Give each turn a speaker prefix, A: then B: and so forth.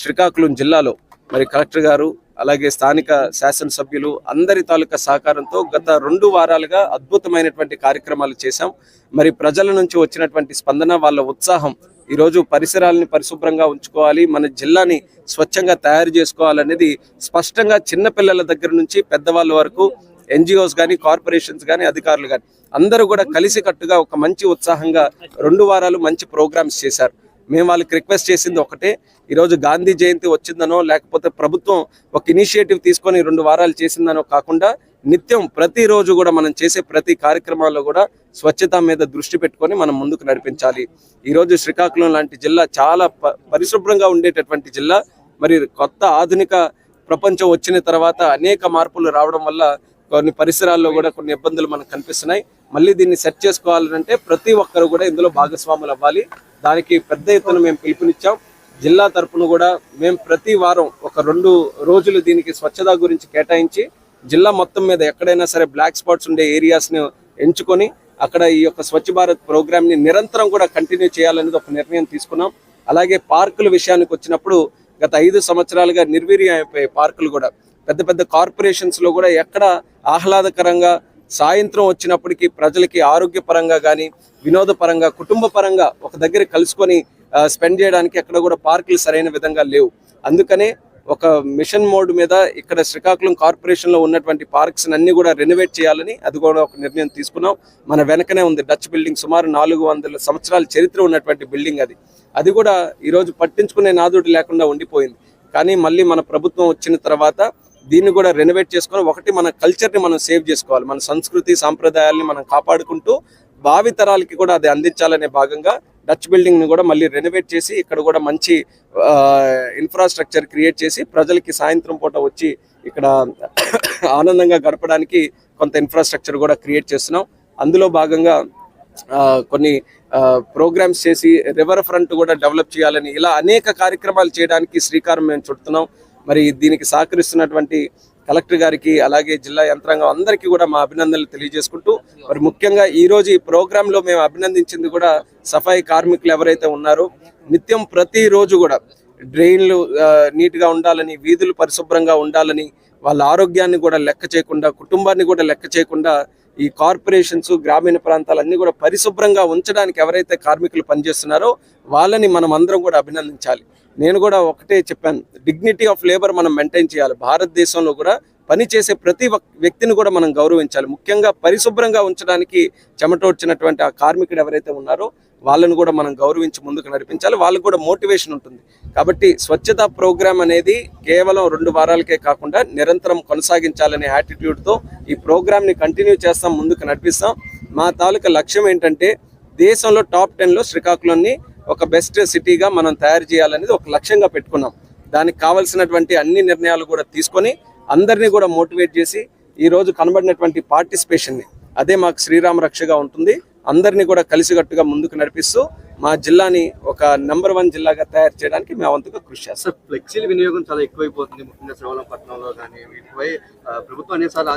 A: శ్రీకాకుళం జిల్లాలో మరి కలెక్టర్ గారు అలాగే స్థానిక శాసనసభ్యులు అందరి తాలూకా సహకారంతో గత రెండు వారాలుగా అద్భుతమైనటువంటి కార్యక్రమాలు చేశాం. మరి ప్రజల నుంచి వచ్చినటువంటి స్పందన వాళ్ళ ఉత్సాహం ఈరోజు పరిసరాలని పరిశుభ్రంగా ఉంచుకోవాలి మన జిల్లాని స్వచ్ఛంగా తయారు చేసుకోవాలనేది స్పష్టంగా చిన్నపిల్లల దగ్గర నుంచి పెద్దవాళ్ళ వరకు ఎన్జిఓస్ కానీ కార్పొరేషన్స్ కానీ అధికారులు కానీ అందరూ కూడా కలిసికట్టుగా ఒక మంచి ఉత్సాహంగా రెండు వారాలు మంచి ప్రోగ్రామ్స్ చేశారు. మేము వాళ్ళకి రిక్వెస్ట్ చేసింది ఒకటే. ఈరోజు గాంధీ జయంతి వచ్చిందనో లేకపోతే ప్రభుత్వం ఒక ఇనిషియేటివ్ తీసుకొని రెండు వారాలు చేసిందనో కాకుండా నిత్యం ప్రతిరోజు కూడా మనం చేసే ప్రతి కార్యక్రమాల్లో కూడా స్వచ్ఛత మీద దృష్టి పెట్టుకొని మనం ముందుకు నడిపించాలి. ఈరోజు శ్రీకాకుళం లాంటి జిల్లా చాలా ప- పరిశుభ్రంగా ఉండేటటువంటి జిల్లా. మరి కొత్త ఆధునిక ప్రపంచం వచ్చిన తర్వాత అనేక మార్పులు రావడం వల్ల కొన్ని పరిసరాల్లో కూడా కొన్ని ఇబ్బందులు మనకు కనిపిస్తున్నాయి. మళ్ళీ దీన్ని సెట్ చేసుకోవాలంటే ప్రతి ఒక్కరు కూడా ఇందులో భాగస్వాములు అవ్వాలి. దానికి పెద్ద ఎత్తున మేము పిలుపునిచ్చాం. జిల్లా తరఫున కూడా మేము ప్రతి వారం ఒక రెండు రోజులు దీనికి స్వచ్ఛత గురించి కేటాయించి జిల్లా మొత్తం మీద ఎక్కడైనా సరే బ్లాక్ స్పాట్స్ ఉండే ఏరియాస్ని ఎంచుకొని అక్కడ ఈ యొక్క స్వచ్ఛ భారత్ ప్రోగ్రామ్ని నిరంతరం కూడా కంటిన్యూ చేయాలనేది ఒక నిర్ణయం తీసుకున్నాం. అలాగే పార్కుల విషయానికి వచ్చినప్పుడు గత ఐదు సంవత్సరాలుగా నిర్వీర్యం అయిపోయాయి పార్కులు కూడా పెద్ద పెద్ద కార్పొరేషన్స్లో కూడా ఎక్కడ ఆహ్లాదకరంగా సాయంత్రం వచ్చినప్పటికీ ప్రజలకి ఆరోగ్యపరంగా కానీ వినోదపరంగా కుటుంబ పరంగా ఒక దగ్గర కలుసుకొని స్పెండ్ చేయడానికి ఎక్కడ కూడా పార్కులు సరైన విధంగా లేవు. అందుకనే ఒక మిషన్ మోడ్ మీద ఇక్కడ శ్రీకాకుళం కార్పొరేషన్లో ఉన్నటువంటి పార్క్స్ అన్ని కూడా రెనోవేట్ చేయాలని అది కూడా ఒక నిర్ణయం తీసుకున్నాం. మన వెనకనే ఉంది డచ్ బిల్డింగ్ సుమారు నాలుగు వందల సంవత్సరాల చరిత్ర ఉన్నటువంటి బిల్డింగ్ అది. అది కూడా ఈరోజు పట్టించుకునే నాదుడు లేకుండా ఉండిపోయింది. కానీ మళ్ళీ మన ప్రభుత్వం వచ్చిన తర్వాత దీన్ని కూడా రెనోవేట్ చేసుకొని ఒకటి మన కల్చర్ని మనం సేవ్ చేసుకోవాలి. మన సంస్కృతి సాంప్రదాయాల్ని మనం కాపాడుకుంటూ భావి తరాలకి కూడా అది అందించాలనే భాగంగా డచ్ బిల్డింగ్ని కూడా మళ్ళీ రెనోవేట్ చేసి ఇక్కడ కూడా మంచి ఇన్ఫ్రాస్ట్రక్చర్ క్రియేట్ చేసి ప్రజలకి సాయంత్రం పూట వచ్చి ఇక్కడ ఆనందంగా గడపడానికి కొంత ఇన్ఫ్రాస్ట్రక్చర్ కూడా క్రియేట్ చేస్తున్నాం. అందులో భాగంగా కొన్ని ప్రోగ్రామ్స్ చేసి రివర్ ఫ్రంట్ కూడా డెవలప్ చేయాలని ఇలా అనేక కార్యక్రమాలు చేయడానికి శ్రీకారం మేము చుడుతున్నాం. మరి దీనికి సహకరిస్తున్నటువంటి కలెక్టర్ గారికి అలాగే జిల్లా యంత్రాంగం అందరికీ కూడా మా అభినందనలు తెలియజేసుకుంటూ మరి ముఖ్యంగా ఈ రోజు ఈ ప్రోగ్రాంలో మేము అభినందించింది కూడా సఫాయి కార్మికులు ఎవరైతే ఉన్నారో నిత్యం ప్రతిరోజు కూడా డ్రైన్లు నీట్గా ఉండాలని వీధులు పరిశుభ్రంగా ఉండాలని వాళ్ళ ఆరోగ్యాన్ని కూడా లెక్క చేయకుండా కుటుంబాన్ని కూడా లెక్క చేయకుండా ఈ కార్పొరేషన్స్ గ్రామీణ ప్రాంతాలన్నీ కూడా పరిశుభ్రంగా ఉంచడానికి ఎవరైతే కార్మికులు పనిచేస్తున్నారో వాళ్ళని మనం అందరం కూడా అభినందించాలి. నేను కూడా ఒకటే చెప్పాను డిగ్నిటీ ఆఫ్ లేబర్ మనం మెయింటైన్ చేయాలి. భారతదేశంలో కూడా పని చేసే ప్రతి వ్యక్తిని కూడా మనం గౌరవించాలి. ముఖ్యంగా పరిశుభ్రంగా ఉంచడానికి చెమటోడ్చినటువంటి ఆ కార్మికుడు ఎవరైతే ఉన్నారో వాళ్ళని కూడా మనం గౌరవించి ముందుకు నడిపించాలి. వాళ్ళకు కూడా మోటివేషన్ ఉంటుంది. కాబట్టి స్వచ్ఛత ప్రోగ్రాం అనేది కేవలం రెండు వారాలకే కాకుండా నిరంతరం కొనసాగించాలనే యాటిట్యూడ్తో ఈ ప్రోగ్రామ్ని కంటిన్యూ చేస్తాం ముందుకు నడిపిస్తాం. మా తాలూకా లక్ష్యం ఏంటంటే దేశంలో టాప్ టెన్లో శ్రీకాకుళంని ఒక బెస్ట్ సిటీగా మనం తయారు చేయాలనేది ఒక లక్ష్యంగా పెట్టుకున్నాం. దానికి కావాల్సినటువంటి అన్ని నిర్ణయాలు కూడా తీసుకొని అందరినీ కూడా మోటివేట్ చేసి ఈరోజు కనబడినటువంటి పార్టిసిపేషన్ని అదే మాకు శ్రీరామ రక్షగా ఉంటుంది. అందరినీ కూడా కలిసికట్టుగా ముందుకు నడిపిస్తూ మా జిల్లాని ఒక నెంబర్ వన్ జిల్లాగా తయారు చేయడానికి మేము వంతుగా కృషి చేస్తాం.
B: ఫ్లెక్సీల వినియోగం చాలా ఎక్కువైపోతుంది ముఖ్యంగా శ్రవణపట్నంలో కానీ వీటిపై ప్రభుత్వం అనేసార్లు